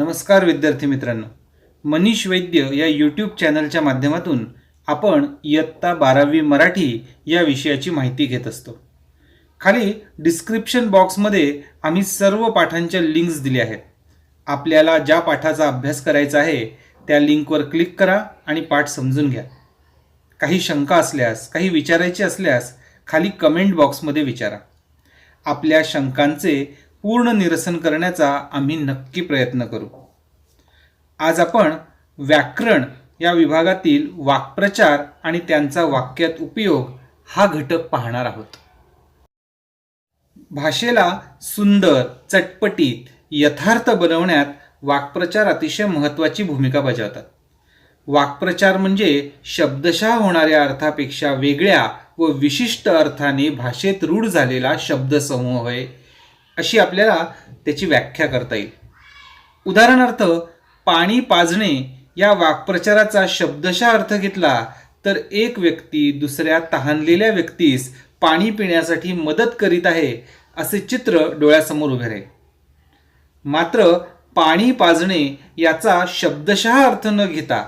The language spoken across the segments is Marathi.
नमस्कार विद्यार्थी मित्रांनो. मनीष वैद्य या यूट्यूब चॅनलच्या माध्यमातून आपण इयत्ता बारावी मराठी या विषयाची माहिती घेत असतो. खाली डिस्क्रिप्शन बॉक्समध्ये आम्ही सर्व पाठांच्या लिंक्स दिल्या आहेत. आपल्याला ज्या पाठाचा अभ्यास करायचा आहे त्या लिंकवर क्लिक करा आणि पाठ समजून घ्या. काही शंका असल्यास काही विचारायची असल्यास खाली कमेंट बॉक्समध्ये विचारा. आपल्या शंकांचे पूर्ण निरसन करण्याचा आम्ही नक्की प्रयत्न करू. आज आपण व्याकरण या विभागातील वाक्प्रचार आणि त्यांचा वाक्यात उपयोग हा घटक पाहणार आहोत. भाषेला सुंदर चटपटीत यथार्थ बनवण्यात वाक्प्रचार अतिशय महत्त्वाची भूमिका बजावतात. वाक्प्रचार म्हणजे शब्दशः होणाऱ्या अर्थापेक्षा वेगळ्या व विशिष्ट अर्थाने भाषेत रूढ झालेला शब्दसमूह होय. अशी आपल्याला त्याची व्याख्या करता येईल. उदाहरणार्थ पाणी पाजणे या वाक्प्रचाराचा शब्दशः अर्थ घेतला तर एक व्यक्ती दुसऱ्या तहानलेल्या व्यक्तीस पाणी पिण्यासाठी मदत करीत आहे असे चित्र डोळ्यासमोर उभे राहील. मात्र पाणी पाजणे याचा शब्दशः अर्थ न घेता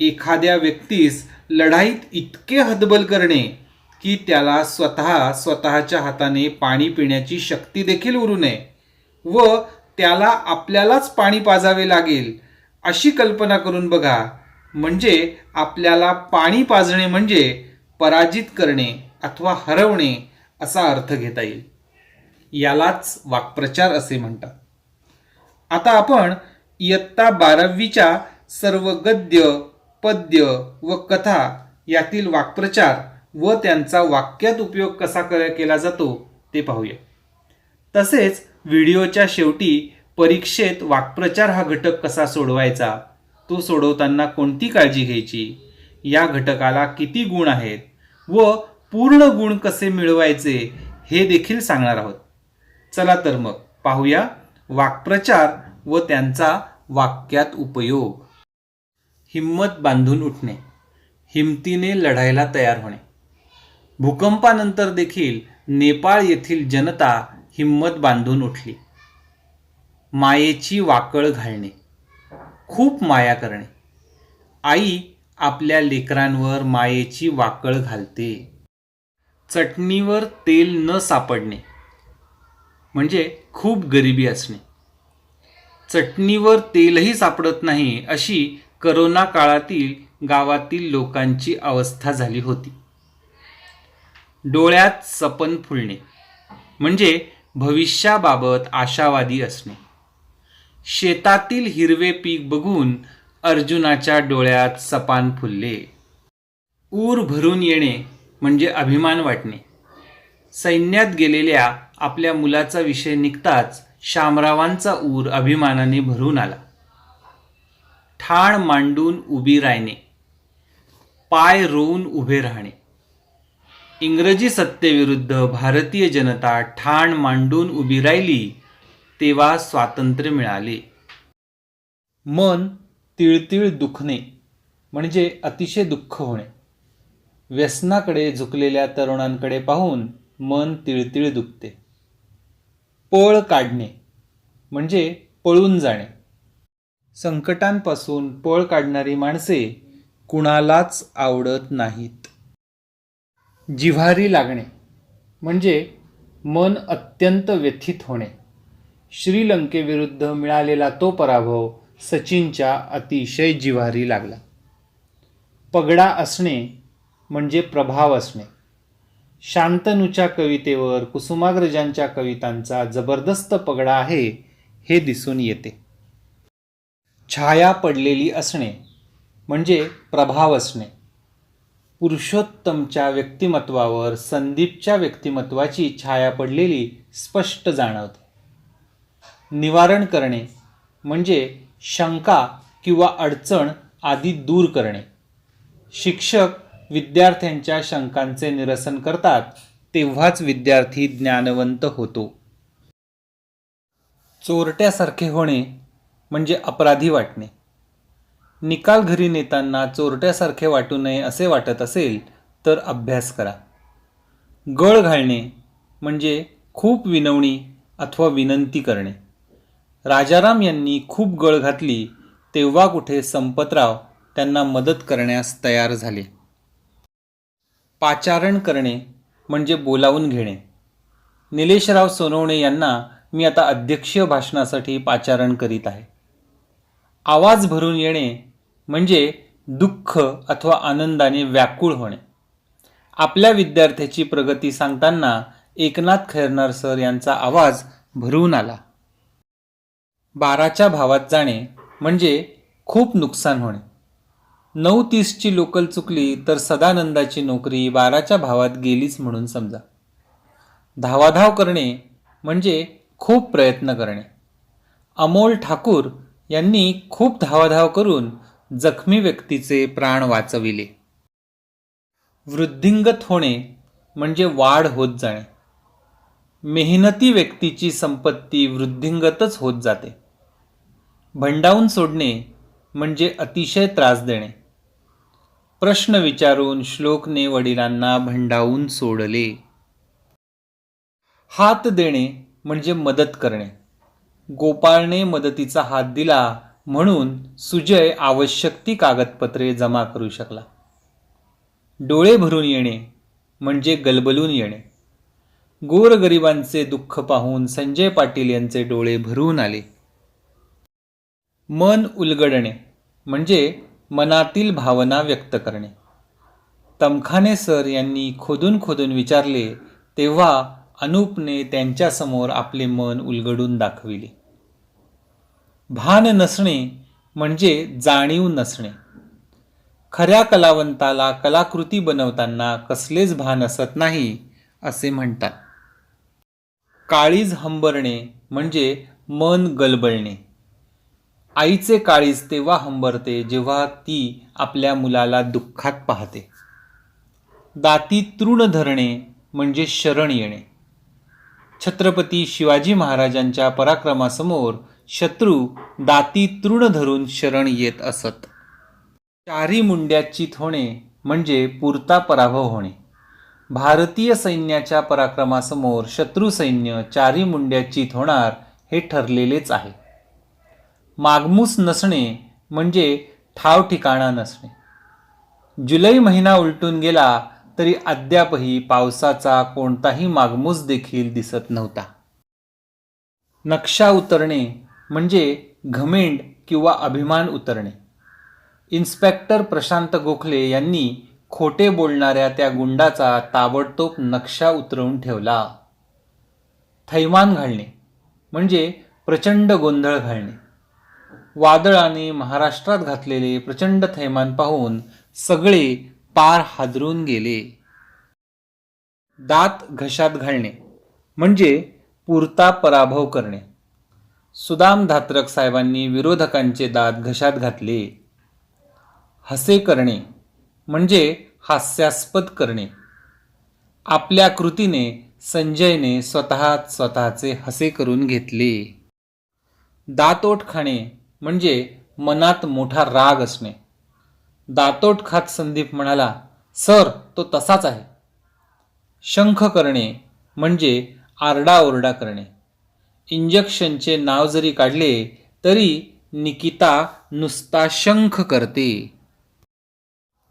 एखाद्या व्यक्तीस लढाईत इतके हतबल करणे की त्याला स्वतः स्वतःच्या हाताने पाणी पिण्याची शक्ती देखील उरू नये व त्याला आपल्यालाच पाणी पाजावे लागेल अशी कल्पना करून बघा. म्हणजे आपल्याला पाणी पाजणे म्हणजे पराजित करणे अथवा हरवणे असा अर्थ घेता येईल. यालाच वाक्प्रचार असे म्हणतात. आता आपण इयत्ता बारावीच्या सर्व गद्य पद्य व कथा यातील वाक्प्रचार व त्यांचा वाक्यात उपयोग कसा कर केला जातो ते पाहूया. तसेच व्हिडिओच्या शेवटी परीक्षेत वाक्प्रचार हा घटक कसा सोडवायचा तो सोडवताना कोणती काळजी घ्यायची या घटकाला किती गुण आहेत व पूर्ण गुण कसे मिळवायचे हे देखील सांगणार आहोत. चला तर मग पाहूया वाक्प्रचार व त्यांचा वाक्यात उपयोग. हिम्मत बांधून उठणे हिमतीने लढायला तयार होणे. भूकंपानंतर देखील नेपाळ येथील जनता हिंमत बांधून उठली. मायेची वाकळ घालणे खूप माया करणे. आई आपल्या लेकरांवर मायेची वाकळ घालते. चटणीवर तेल न सापडणे म्हणजे खूप गरिबी असणे. चटणीवर तेलही सापडत नाही अशी करोना काळातील गावातील लोकांची अवस्था झाली होती. डोळ्यात सपन फुलणे. म्हणजे भविष्याबाबत आशावादी असणे. शेतातील हिरवे पीक बघून अर्जुनाच्या डोळ्यात सपान फुलले. ऊर भरून येणे म्हणजे अभिमान वाटणे. सैन्यात गेलेल्या आपल्या मुलाचा विषय निघताच शामरावांचा ऊर अभिमानाने भरून आला. ठाण मांडून उभी राहणे पाय रोवून उभे राहणे. इंग्रजी सत्तेविरुद्ध भारतीय जनता ठाण मांडून उभी राहिली तेव्हा स्वातंत्र्य मिळाले. मन तिळतिळ दुखणे म्हणजे अतिशय दुःख होणे. व्यसनाकडे झुकलेल्या तरुणांकडे पाहून मन तिळतिळ दुखते. पळ काढणे म्हणजे पळून जाणे. संकटांपासून पळ काढणारी माणसे कुणालाच आवडत नाहीत. जिव्हारी लागणे म्हणजे मन अत्यंत व्यथित होणे. श्रीलंकेविरुद्ध मिळालेला तो पराभव सचिनच्या अतिशय जिव्हारी लागला. पगडा असणे म्हणजे प्रभाव असणे. शांतनूच्या कवितेवर कुसुमाग्रजांच्या कवितांचा जबरदस्त पगडा आहे हे दिसून येते. छाया पडलेली असणे म्हणजे प्रभाव असणे. पुरुषोत्तमच्या व्यक्तिमत्वावर संदीपच्या व्यक्तिमत्वाची छाया पडलेली स्पष्ट जाणवते. निवारण करणे म्हणजे शंका किंवा अडचण आदी दूर करणे. शिक्षक विद्यार्थ्यांच्या शंकांचे निरसन करतात तेव्हाच विद्यार्थी ज्ञानवंत होतो. चोरट्यासारखे होणे म्हणजे अपराधी वाटणे. निकाल घरी नेताना चोरट्यासारखे वाटू नये असे वाटत असेल तर अभ्यास करा. गळ घालणे म्हणजे खूप विनवणी अथवा विनंती करणे. राजाराम यांनी खूप गळ घातली तेव्हा कुठे संपतराव त्यांना मदत करण्यास तयार झाले. पाचारण करणे म्हणजे बोलावून घेणे. निलेशराव सोनवणे यांना मी आता अध्यक्षीय भाषणासाठी पाचारण करीत आहे. आवाज भरून येणे म्हणजे दुःख अथवा आनंदाने व्याकुळ होणे. आपल्या विद्यार्थ्याची प्रगती सांगताना एकनाथ खैरनार सर यांचा आवाज भरून आला. बाराच्या भावात जाणे म्हणजे खूप नुकसान होणे. नऊ तीसची लोकल चुकली तर सदानंदाची नोकरी बाराच्या भावात गेलीच म्हणून समजा. धावाधाव करणे म्हणजे खूप प्रयत्न करणे. अमोल ठाकूर यांनी खूप धावाधाव करून जखमी व्यक्तीचे प्राण वाचविले. वृद्धिंगत होणे म्हणजे वाढ होत जाणे. मेहनती व्यक्तीची संपत्ती वृद्धिंगतच होत जाते. भंडावून सोडणे म्हणजे अतिशय त्रास देणे. प्रश्न विचारून श्लोकने वडिलांना भंडावून सोडले. हात देणे म्हणजे मदत करणे. गोपाळने मदतीचा हात दिला म्हणून सुजय आवश्यक ती कागदपत्रे जमा करू शकला. डोळे भरून येणे म्हणजे गलबलून येणे. गोरगरिबांचे दुःख पाहून संजय पाटील यांचे डोळे भरून आले. मन उलगडणे म्हणजे मनातील भावना व्यक्त करणे. तमखाने सर यांनी खोदून खोदून विचारले तेव्हा अनुपने त्यांच्यासमोर आपले मन उलगडून दाखविले. भान नसणे म्हणजे जाणीव नसणे. खऱ्या कलावंताला कलाकृती बनवताना कसलेच भान असत नाही असे म्हणतात. काळीज हंबरणे म्हणजे मन गलबळणे आईचे काळीज तेव्हा हंबरते जेव्हा ती आपल्या मुलाला दुःखात पाहते. दाती तृण धरणे म्हणजे शरण येणे. छत्रपती शिवाजी महाराजांच्या पराक्रमासमोर शत्रू दाती तृण धरून शरण येत असत. चारी मुंड्याचित होणे म्हणजे पुरता पराभव होणे. भारतीय सैन्याच्या पराक्रमासमोर शत्रू सैन्य चारी मुंड्याचित होणार हे ठरलेलेच आहे. मागमूस नसणे म्हणजे ठाव ठिकाणा नसणे. जुलै महिना उलटून गेला तरी अद्यापही पावसाचा कोणताही मागमूस देखील दिसत नव्हता. नक्षा उतरणे म्हणजे घमेंड किंवा अभिमान उतरणे. इन्स्पेक्टर प्रशांत गोखले यांनी खोटे बोलणाऱ्या त्या गुंडाचा ताबडतोब नक्षा उतरवून ठेवला. थैमान घालणे म्हणजे प्रचंड गोंधळ घालणे. वादळाने महाराष्ट्रात घातलेले प्रचंड थैमान पाहून सगळे पार हादरून गेले. दात घशात घालणे म्हणजे पुरता पराभव करणे. सुदाम धात्रक साहेबांनी विरोधकांचे दात घशात घातले. हसे करणे म्हणजे हास्यास्पद करणे. आपल्या कृतीने संजयने स्वतः स्वतःचे हसे करून घेतले. दातोट खाणे म्हणजे मनात मोठा राग असणे. दातोट खात संदीप म्हणाला सर तो तसाच आहे. शंख करणे म्हणजे आरडाओरडा करणे. इंजेक्शनचे नाव जरी काढले तरी निकिता नुसता शंख करते.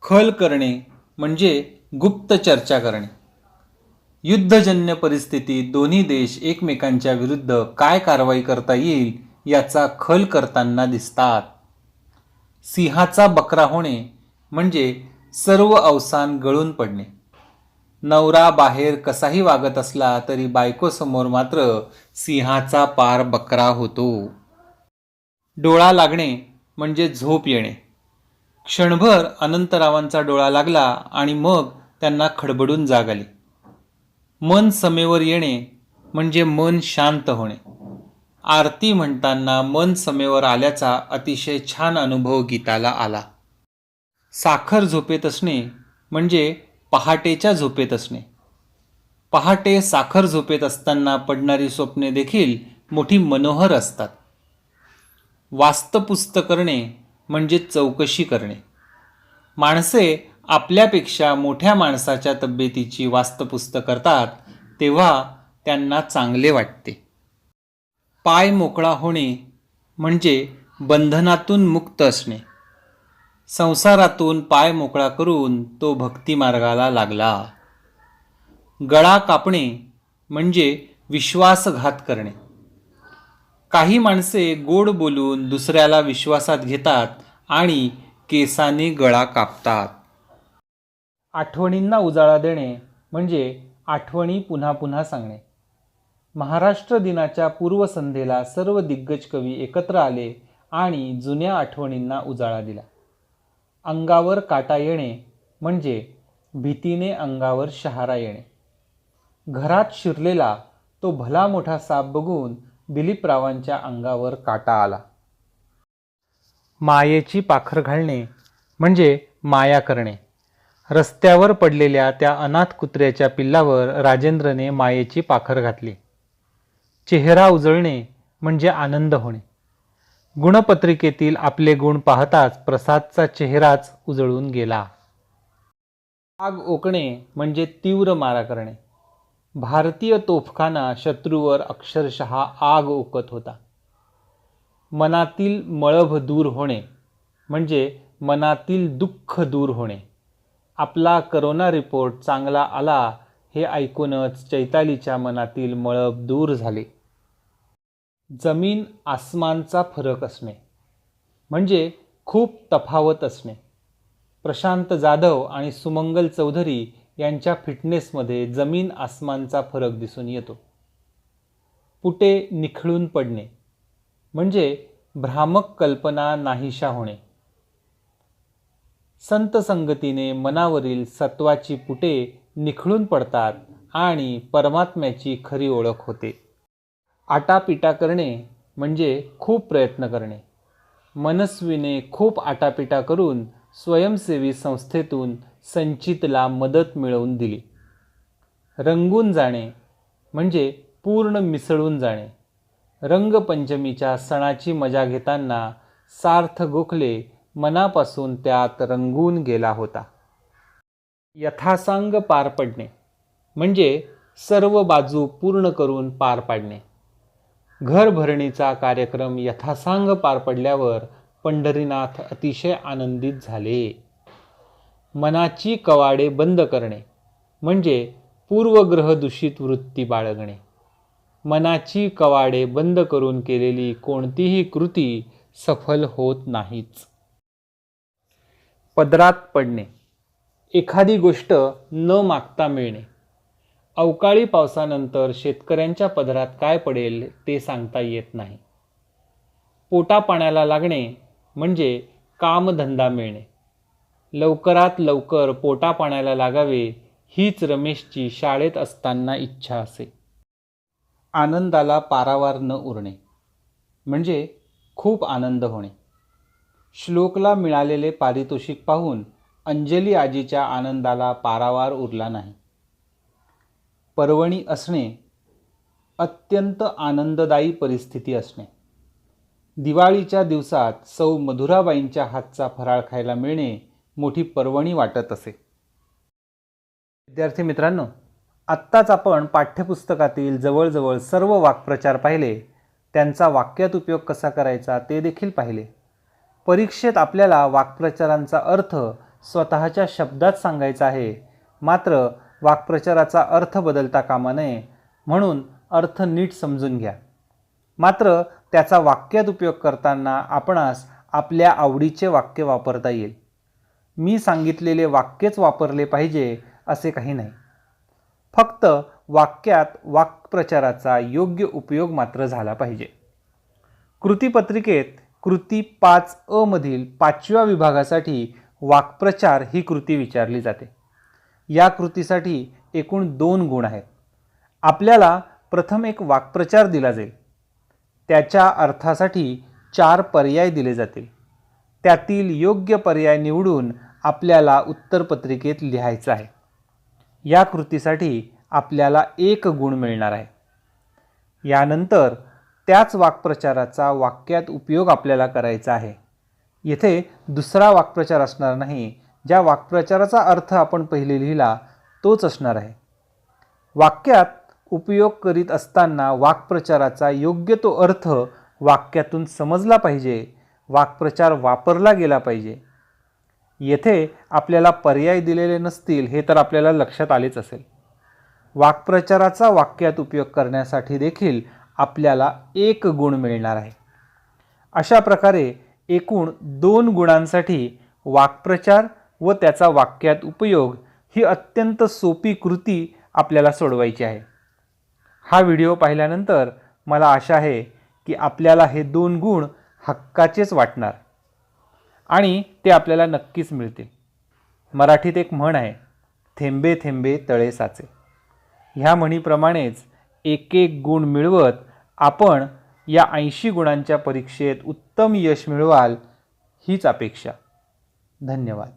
खल करणे म्हणजे गुप्त चर्चा करणे. युद्धजन्य परिस्थितीत दोन्ही देश एकमेकांच्या विरुद्ध काय कारवाई करता येईल याचा खल करताना दिसतात. सिंहाचा बकरा होणे म्हणजे सर्व अवसान गळून पडणे. नवरा बाहेर कसाही वागत असला तरी बायकोसमोर मात्र सिंहाचा पार बकरा होतो. डोळा लागणे म्हणजे झोप येणे. क्षणभर अनंतरावांचा डोळा लागला आणि मग त्यांना खडबडून जाग आली मन समेवर येणे म्हणजे मन शांत होणे. आरती म्हणताना मन समेवर आल्याचा अतिशय छान अनुभव गीताला आला. साखर झोपेत असणे म्हणजे पहाटेच्या झोपेत असणे. पहाटे साखर झोपेत असताना पडणारी स्वप्ने देखील मोठी मनोहर असतात. वास्तपुस्त करणे म्हणजे चौकशी करणे. माणसे आपल्यापेक्षा मोठ्या माणसाच्या तब्येतीची वास्तपुस्त करतात तेव्हा त्यांना चांगले वाटते. पाय मोकळा होणे म्हणजे बंधनातून मुक्त असणे. संसारातून पाय मोकळा करून तो भक्तिमार्गाला लागला. गळा कापणे म्हणजे विश्वासघात करणे. काही माणसे गोड बोलून दुसऱ्याला विश्वासात घेतात आणि केसाने गळा कापतात. आठवणींना उजाळा देणे म्हणजे आठवणी पुन्हा पुन्हा सांगणे. महाराष्ट्र दिनाच्या पूर्वसंध्येला सर्व दिग्गज कवी एकत्र आले आणि जुन्या आठवणींना उजाळा दिला. अंगावर काटा येणे म्हणजे भीतीने अंगावर शहारा येणे. घरात शिरलेला तो भला मोठा साप बघून दिलीपरावांच्या अंगावर काटा आला. मायेची पाखर घालणे म्हणजे माया करणे. रस्त्यावर पडलेल्या त्या अनाथ कुत्र्याच्या पिल्लावर राजेंद्रने मायेची पाखर घातली. चेहरा उजळणे म्हणजे आनंद होणे. गुणपत्रिकेतील आपले गुण पाहताच प्रसादचा चेहराच उजळून गेला. आग ओकणे म्हणजे तीव्र मारा करणे. भारतीय तोफखाना शत्रूवर अक्षरशः आग ओकत होता. मनातील मळभ दूर होणे म्हणजे मनातील दुःख दूर होणे. आपला करोना रिपोर्ट चांगला आला हे ऐकूनच चैतालीच्या मनातील मळब दूर झाले. जमीन आसमानचा फरक असणे. म्हणजे खूप तफावत असणे. प्रशांत जाधव आणि सुमंगल चौधरी यांच्या फिटनेसमध्ये जमीन आसमानचा फरक दिसून येतो. पुटे निखळून पडणे. म्हणजे भ्रामक कल्पना नाहीशा होणे. संत संगतीने मनावरील सत्वाची पुटे निखळून पडतात आणि परमात्म्याची खरी ओळख होते. आटापिटा करणे म्हणजे खूप प्रयत्न करणे. मनस्वीने खूप आटापिटा करून स्वयंसेवी संस्थेतून संचितला मदत मिळवून दिली. रंगून जाणे म्हणजे पूर्ण मिसळून जाणे. रंगपंचमीच्या सणाची मजा घेताना सार्थ गोखले मनापासून त्यात रंगून गेला होता. यथासांग पार पडणे म्हणजे सर्व बाजू पूर्ण करून पार पाडणे. घरभरणीचा कार्यक्रम यथासांग पार पडल्यावर पंढरीनाथ अतिशय आनंदित झाले. मनाची कवाडे बंद करणे म्हणजे पूर्वग्रह दूषित वृत्ती बाळगणे. मनाची कवाडे बंद करून केलेली कोणतीही कृती सफल होत नाहीच. पदरात पडणे. एखादी गोष्ट न मागता मिळणे. अवकाळी पावसानंतर शेतकऱ्यांच्या पदरात काय पडेल ते सांगता येत नाही. पोटा पाण्याला लागणे म्हणजे कामधंदा मिळणे. लवकरात लवकर पोटा पाण्याला लागावे हीच रमेशची शाळेत असताना इच्छा असे. आनंदाला पारावार न उरणे म्हणजे खूप आनंद होणे. श्लोकला मिळालेले पारितोषिक पाहून अंजली आजीच्या आनंदाला पारावार उरला नाही. पर्वणी असणे अत्यंत आनंददायी परिस्थिती असणे. दिवाळीच्या दिवसात सौ मधुराबाईंच्या हातचा फराळ खायला मिळणे मोठी पर्वणी वाटत असे. विद्यार्थी मित्रांनो आत्ताच आपण पाठ्यपुस्तकातील जवळजवळ सर्व वाक्प्रचार पाहिले. त्यांचा वाक्यात उपयोग कसा करायचा ते देखील पाहिले. परीक्षेत आपल्याला वाक्प्रचारांचा अर्थ स्वतःच्या शब्दात सांगायचा आहे. मात्र वाक्प्रचाराचा अर्थ बदलता कामा नये म्हणून अर्थ नीट समजून घ्या. मात्र त्याचा वाक्यात उपयोग करताना आपणास आपल्या आवडीचे वाक्य वापरता येईल. मी सांगितलेले वाक्यच वापरले पाहिजे असे काही नाही. फक्त वाक्यात वाक्प्रचाराचा योग्य उपयोग मात्र झाला पाहिजे. कृतीपत्रिकेत कृती पाच अ मधील पाचव्या विभागासाठी वाक्प्रचार ही कृती विचारली जाते. या कृतीसाठी एकूण दोन गुण आहेत. आपल्याला प्रथम एक वाक्प्रचार दिला जाईल. त्याच्या अर्थासाठी चार पर्याय दिले जातील. त्यातील योग्य पर्याय निवडून आपल्याला उत्तरपत्रिकेत लिहायचं आहे. या कृतीसाठी आपल्याला एक गुण मिळणार आहे. यानंतर त्याच वाक्प्रचाराचा वाक्यात उपयोग आपल्याला करायचा आहे. येथे दुसरा वाक्प्रचार असणार नाही ज्या वाक्प्रचाराचा अर्थ आपण पहिले लिहिला तोच असणार आहे. वाक्यात उपयोग करीत असताना वाक्प्रचाराचा योग्य तो अर्थ वाक्यातून समजला पाहिजे वाक्प्रचार वापरला गेला पाहिजे. येथे आपल्याला पर्याय दिलेले नसतील हे तर आपल्याला लक्षात आलेच असेल. वाक्प्रचाराचा वाक्यात उपयोग करण्यासाठी देखील आपल्याला एक गुण मिळणार आहे. अशा प्रकारे एकूण दोन गुणांसाठी वाक्प्रचार व त्याचा वाक्यात उपयोग ही अत्यंत सोपी कृती आपल्याला सोडवायची आहे. हा व्हिडिओ पाहिल्यानंतर मला आशा आहे की आपल्याला हे दोन गुण हक्काचेच वाटणार आणि ते आपल्याला नक्कीच मिळतील. मराठीत एक म्हण आहे थेंबे थेंबे तळे साचे. ह्या म्हणीप्रमाणेच एक एक गुण मिळवत आपण या ऐंशी गुणांच्या परीक्षेत उत्तम यश मिळवाल हीच अपेक्षा. धन्यवाद.